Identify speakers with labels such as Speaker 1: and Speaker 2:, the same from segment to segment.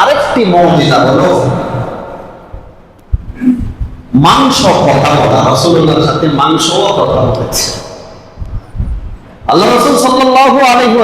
Speaker 1: আরেকটি হলো মাংস কথা বলা সাথে মাংসও কথা বলেছে আল্লাহ রাসূল সাল্লাল্লাহু আলাইহি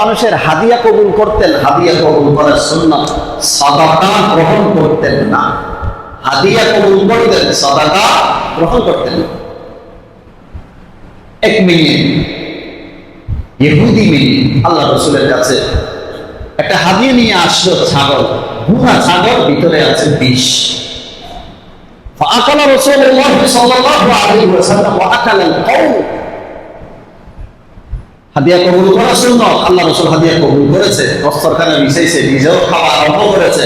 Speaker 1: মানুষের হাদিয়া কবুল করতেন। হাদিয়া কবুল করার সুন্নাত সাদাকা গ্রহণ করতেন না। হাদিয়া কবুল করতেন সাদাকা গ্রহণ করতেন এক মিনিট, ইহুদি মিনি আল্লাহ রসুলের কাছে একটা হাদিয়ে নিয়ে আসলো ছাগল বুড়া ছাগল ভিতরে আছে বিষ فأكل رسول الله صلى الله عليه وسلم وأكل القوم হাদিয়া কবুল করার জন্য আল্লাহ রসুল হাদিয়া কবুল করেছে দস্তরখানে মিশাইছে নিজেও খাওয়া আরম্ভ করেছে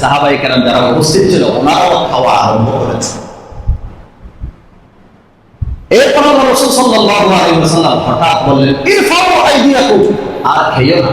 Speaker 1: সাহাবাই কেরাম যারা উপস্থিত ছিল ওনারাও খাওয়া আরম্ভ করেছে এরপর আল্লাহ রসুল সাল্লাল্লাহু আলাইহি ওয়াসাল্লাম হঠাৎ বললেন ইরফাউ আইদিয়াকুম আর খেয়ো না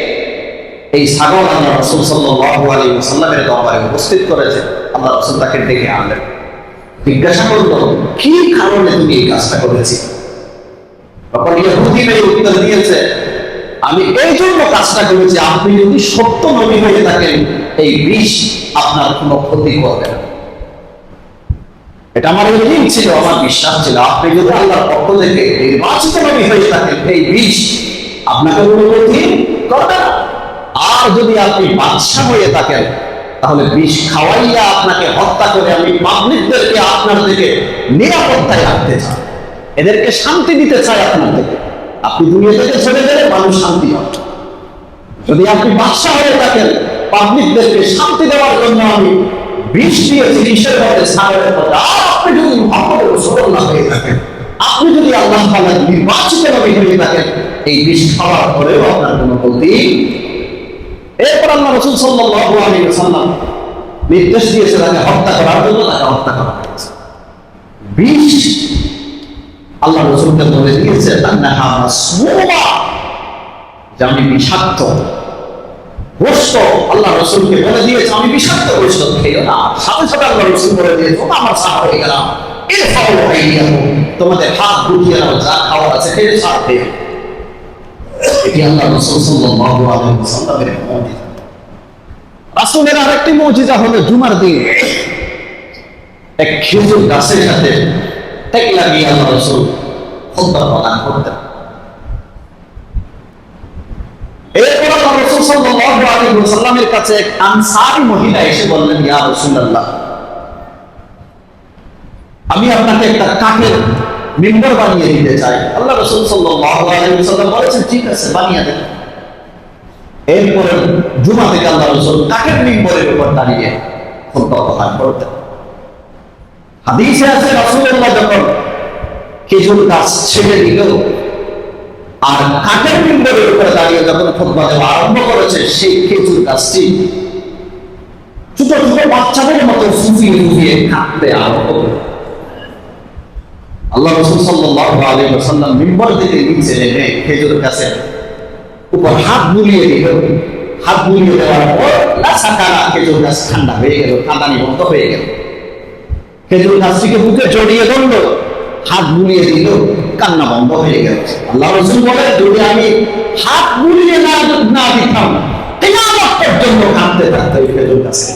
Speaker 1: এই সাগর আল্লাহ রসুল আলাইহি ওয়াসাল্লামের দরবারে উপস্থিত করেছে, আল্লাহ রসুল তাকে ডেকে আনলেন। জিজ্ঞাসা করল, কি কারণে তুমি এই কাজটা করেছি? তখন মেয়ে উত্তর দিয়েছে, আমি এই জন্য কাজটা করেছি, আপনি যদি সত্য নবী হয়ে থাকেন, এই বিষ আপনার কোনো ক্ষতি করবে না। এটা আমার ইলিম ছিল, আমার বিশ্বাস ছিল, আপনি যদি আল্লাহর পক্ষ থেকে নির্বাচিত নবী হয়ে থাকেন, এই বিষ আপনাকে অনুমতি করবে না। আর যদি আপনি বাদশাহ হয়ে থাকেন, তাহলে বিষ খাওয়াইয়া আপনাকে হত্যা করে আমি পাবলিকদেরকে আপনার থেকে নিরাপত্তায় রাখতে চাই। এদেরকে শান্তি দিতে চাই আপনার থেকে আপনি দুনিয়া থেকে চলে গেলে মানুষ শান্তি হবে যদি আপনি বাদশাহ হয়ে থাকেন, পাবলিকদেরকে শান্তি দেওয়ার জন্য আমি বিষ দিয়েছি কিসের পথে সাগরের পথে আর আপনি যদি মোহাম্মদ রসুল্লাহ হয়ে থাকেন, আপনি যদি আল্লাহ নির্বাচিত নবী হয়ে থাকেন, এই বিষ খাওয়ার পরেও আপনার কোনো ক্ষতি এরপর আল্লাহ রসুল ওয়াসাল্লাম নির্দেশ দিয়েছে তাকে হত্যা করার জন্য তাকে হত্যা করা হয়েছে। বিষ আল্লাহ রসুলকে বলে দিয়েছে যে আমি বিষাক্ত গোস্ত। আল্লাহ রসুলকে বলে দিয়েছে, আমি বিষাক্ত গোস্ত খেয়ে না। সাথে সাথে আল্লাহ রসুল বলে দিয়েছে, আমার সাহা হয়ে গেলাম। এর হয়ে গেল। তোমাদের হাত গুটিয়ে যা খাওয়ার আছে খেয়ে এটি আল্লাহ রসুল সাল্লাল্লাহু আলাইহি ওয়াসাল্লামের মুজিজা। রাসূলের আরেকটি মুজিজা হলো জুমার দিন। এক খেজুর গাছের সাথে টেক লাগিয়ে আল্লাহ রসুল খুতবা প্রদান করতেন। এরপর আল্লাহ রাসূল সাল্লাল্লাহু আলাইহি ওয়াসাল্লামের কাছে এক আনসারী মহিলা এসে বললেন, ইয়া রাসূলুল্লাহ, আমি আপনাকে একটা কাঠের মিম্বর বানিয়ে দিতে চাই আল্লাহ রাসূল আলাইহি বলেছেন, ঠিক আছে, বানিয়ে দেন। এরপরে জুমা থেকে আল্লাহ রাসূল কাঠের মিম্বরের উপর দাঁড়িয়ে খুতবা প্রদান করতেন। হাদিসে আছে, রাসূলুল্লাহ যখন খেজুর গাছ ছেড়ে দিল, আর কাঠের মিম্বরের উপরে দাঁড়িয়ে যখন দেওয়া আরম্ভ করেছে, সেই খেজুর গাছটি ছোট ছোট বাচ্চাদের মতো ফুফিয়ে ফুফিয়ে কাঁদতে আরম্ভ করল। আল্লাহ রসুল সাল্লাল্লাহু আলাইহি ওয়াসাল্লাম মিম্বর থেকে নিচে নেমে খেজুর উপর হাত বুলিয়ে দিল। হাত বুলিয়ে দেওয়ার পর খেজুর গাছ ঠান্ডা হয়ে গেল বন্ধ হয়ে গেল। খেজুর গাছটিকে বুকে জড়িয়ে হাত বুলিয়ে দিল, কান্না বন্ধ হয়ে গেল। আল্লাহ রসুল বলে যদি আমি হাত বুলিয়ে না না দিতাম পর্যন্ত কাঁদতে খেজুর গাছে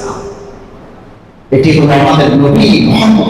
Speaker 1: এটি হলো আমাদের নবী মোহাম্মদ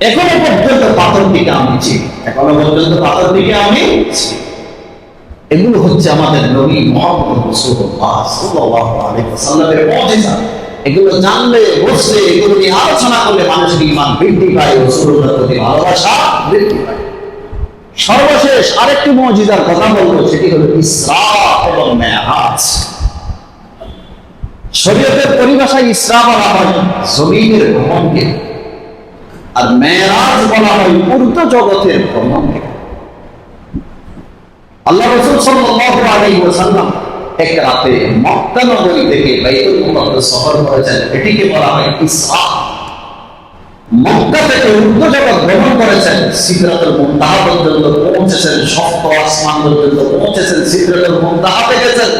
Speaker 1: এখনও পর্যন্ত পাথরটিকে আমি চিনি এখনও পর্যন্ত পাথরটিকে আমি এগুলো হচ্ছে আমাদের নবী মোহাম্মদ এগুলো জানলে এগুলো নিয়ে আলোচনা করলে মানুষের ঈমান বৃদ্ধি পায়, রাসূলুল্লাহর প্রতি ভালোবাসা বৃদ্ধি সর্বশেষ আরেকটি মুজিজার কথা বলব, সেটি হলো ইসরা এবং মেরাজ শরীয়তের পরিভাষায় ইসরা বলা হয় জমিনের ভ্রমণকে আর মেরাজ বলা হয় ঊর্ধ্ব জগতের আল্লাহ রসুল সাল্লাল্লাহু এক রাতে মক্কা নগরী থেকে সফর করেছেন। এটিকে বলা হয় ইসরা। মক্কা থেকে জগৎ ভ্রমণ করেছেন। পর্যন্ত পৌঁছেছেন। সপ্ত আসমান পর্যন্ত পৌঁছেছেন। সিদরাতুল মুনতাহা দেখেছেন।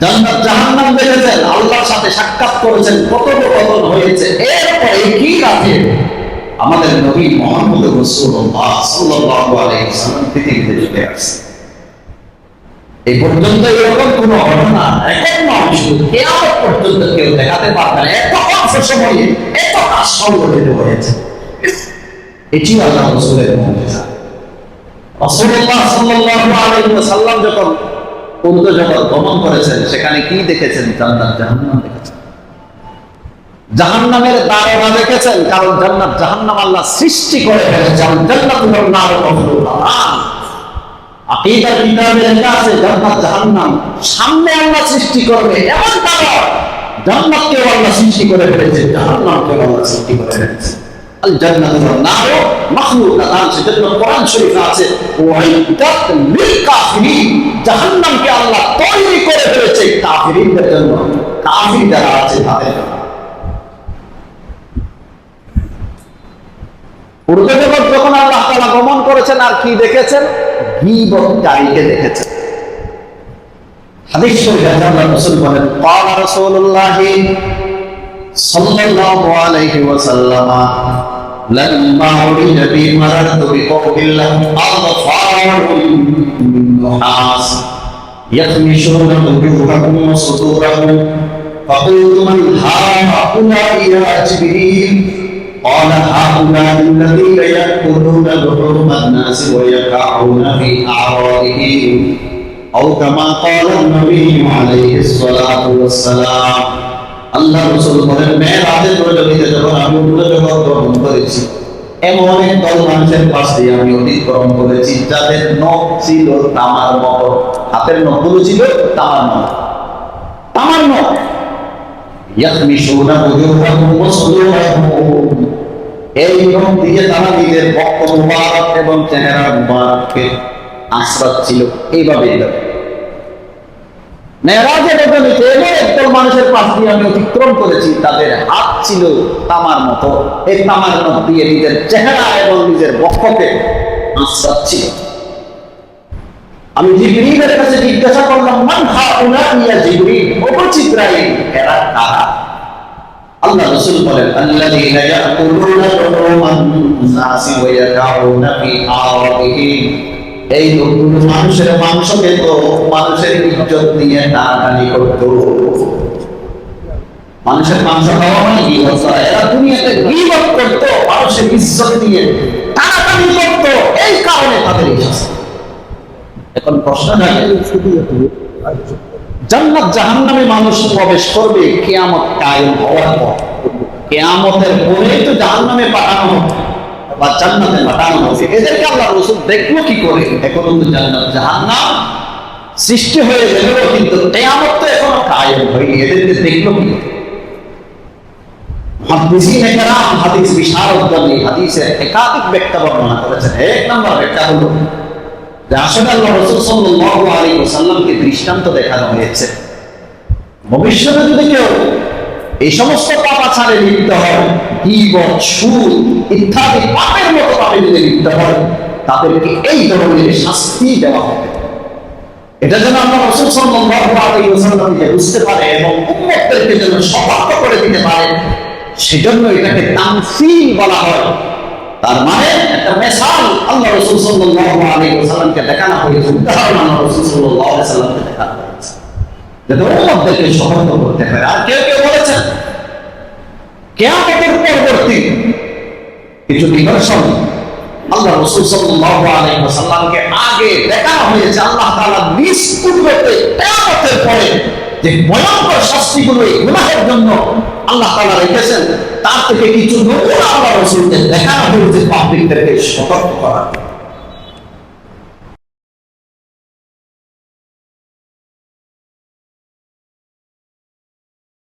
Speaker 1: জান্নাত জাহান্নাম দেখেছেন। আল্লাহর সাথে সাক্ষাৎ করেছেন। কথোপকথন হয়েছে। এরপরে কি রাতে আমাদের নবী মোহাম্মদ রাসূলুল্লাহ সাল্লাল্লাহু আলাইহি ওয়াসাল্লাম পৃথিবীতে চলে আসছে। এই পর্যন্ত এরকম কোন ঘটনা এখন শুধু কেয়ামত পর্যন্ত কেউ দেখাতে পারবে না, এত অল্প সময়ে সংগঠিত হয়েছে। এটি আল্লাহ রসুলের মহাজা রাসূলুল্লাহ সাল্লাল্লাহু আলাইহি যখন ভ্রমণ করেছেন, সেখানে কি দেখেছেন? জান্নাত জাহান্নাম দেখেছেন। জাহান্নামের দ্বারনা দেখেছেন? কারণ জান্নাত জাহান্নাম আল্লাহ সৃষ্টি করে ফেলেছেন জান্নাত হলো নার আকিদার কিতাবে লেখা আছে, জান্নাত জাহান্নাম সামনে আল্লাহ সৃষ্টি করবে, এমন কারণ জান্নাতকে আল্লাহ সৃষ্টি করে ফেলেছে জাহান্নামকে আল্লাহ সৃষ্টি করে ফেলেছে আল জান্নাত ওয়ান নার মাখলুকাত আর সেজন্য কোরআন শরীফে আছে, ওয়াইদাত লিল কাফিরিন আল্লাহ তৈরি করে ফেলেছে কাফিরদের জন্য। কাফির যারা আছে তাদের জন্য। ঊর্ধ্ব জগৎ যখন আল্লাহ তাআলা গমন করেছেন আর কি দেখেছেন গীবতকারীকে দেখেছেন হাদিস শরীফে আল্লাহ রাসূল বলেন قال رسول الله صلى الله عليه وسلم لما ولد بي مررت بقوم لهم أظفار من نحاس يخمشون وجوههم وصدورهم فقلت من هؤلاء يا جبريل قال هؤلاء الذين يأكلون لحوم الناس ويقعون في أعراضهم أو كما قال النبي عليه الصلاة والسلام আল্লাহ রসুল বলেন মেয়েরাজের প্রজনীতে যখন আমি উগ্রজগৎ গ্রহণ করেছি এমন এক দল মানুষের পাশ দিয়ে আমি অতিক্রম করেছি যাদের নখ ছিল তামার মতো হাতের নখগুলো ছিল তামার মতো তামার নখ ইয়াকমিশুনা বুজুহাহুম ওয়া সুদুরাহুম তারা নিজের এবং চেহারা মুবারককে এইভাবে একদল মানুষের পাশ দিয়ে আমি অতিক্রম করেছি, তাদের হাত ছিল তামার মতো। এই তামার নখ দিয়ে নিজের চেহারা এবং নিজের বক্ষকে আশ্রয় ছিল। আমি জিবরিলের কাছে জিজ্ঞাসা করলাম, মান ইয়া জিবরিল? ও জিবরাইল এরা আল্লাহ রাসূল বলেন, আল্লাযীনা ইয়াকুলুনা লুহুমান নাসি ওয়া ইয়াকাউনা ফি আরাদিহিম এই লোকগুলো মানুষের মাংস খেত মানুষের ইজ্জত নিয়ে টানাটানি করত। মানুষের মাংস খাওয়া মানে করা এরা দুনিয়াতে গিবত করতো, মানুষের ইজ্জত নিয়ে টানাটানি করতো। এই কারণে তাদের এই শাস্তি। এখন প্রশ্ন থাকে জান্নাত জাহান্নামে মানুষ প্রবেশ করবে, কিয়ামত কায়েম হওয়ার পর। কিয়ামতের পরেই তো জাহান্নামে পাঠানো হবে, বা জান্নাতে পাঠানো হবে। এদেরকে আল্লাহ রসুল দেখল কি করে? এখন তো জান্নাত জাহান্নাম সৃষ্টি হয়ে গেল, কিন্তু কিয়ামত তো এখনও কায়েম হয়নি। এদেরকে দেখল কি করে? হাদিস বিশারদগণ হাদিসের একাধিক ব্যাখ্যা বর্ণনা করেছেন। এক নম্বর ব্যাখ্যা হলো আসলে আল্লাহ রসুল সাল্লাল্লাহু আলাইহি ওয়াসাল্লামকে দৃষ্টান্ত দেখানো হয়েছে। ভবিষ্যতে যদি কেউ এই সমস্ত লিপ্ত হয় ইত্যাদি পাপের মতো পাপে যদি লিপ্ত হয়, তাদেরকে এই ধরনের শাস্তি দেওয়া হবে। এটা যেন আমরা রসুল ওয়াসাল্লামকে বুঝতে পারে এবং উম্মতদেরকে যেন সতর্ক করে দিতে পারে, সেজন্য এটাকে তামসিল বলা হয়। তার মানে একটা রসুল সাল্লাল্লাহু আলাইহি ওয়াসাল্লামকে দেখানো হয়েছে, উদাহরণ রসুল সাল্লাল্লাহু আলাইহি ওয়াসাল্লামকে দেখানো হয়েছে। যাতে উম্মতদেরকে সতর্ক করতে হয়। আর কেউ কেউ বলেছেন, কেয়ামতের পরবর্তী কিছু নিদর্শন আল্লাহ রসুল সাল্লাল্লাহু আলাইহি ওয়াসাল্লামকে আগে দেখানো হয়েছে, আল্লাহ তাআলা নিজ কুদরতে পরে যে ভয়ঙ্কর শাস্তিগুলো এই গুনাহের জন্য আল্লাহ তালা রেখেছেন, তার থেকে কিছু নতুন আল্লাহ রসুলদের দেখানো হয়েছে পাবলিকদেরকে সতর্ক করা।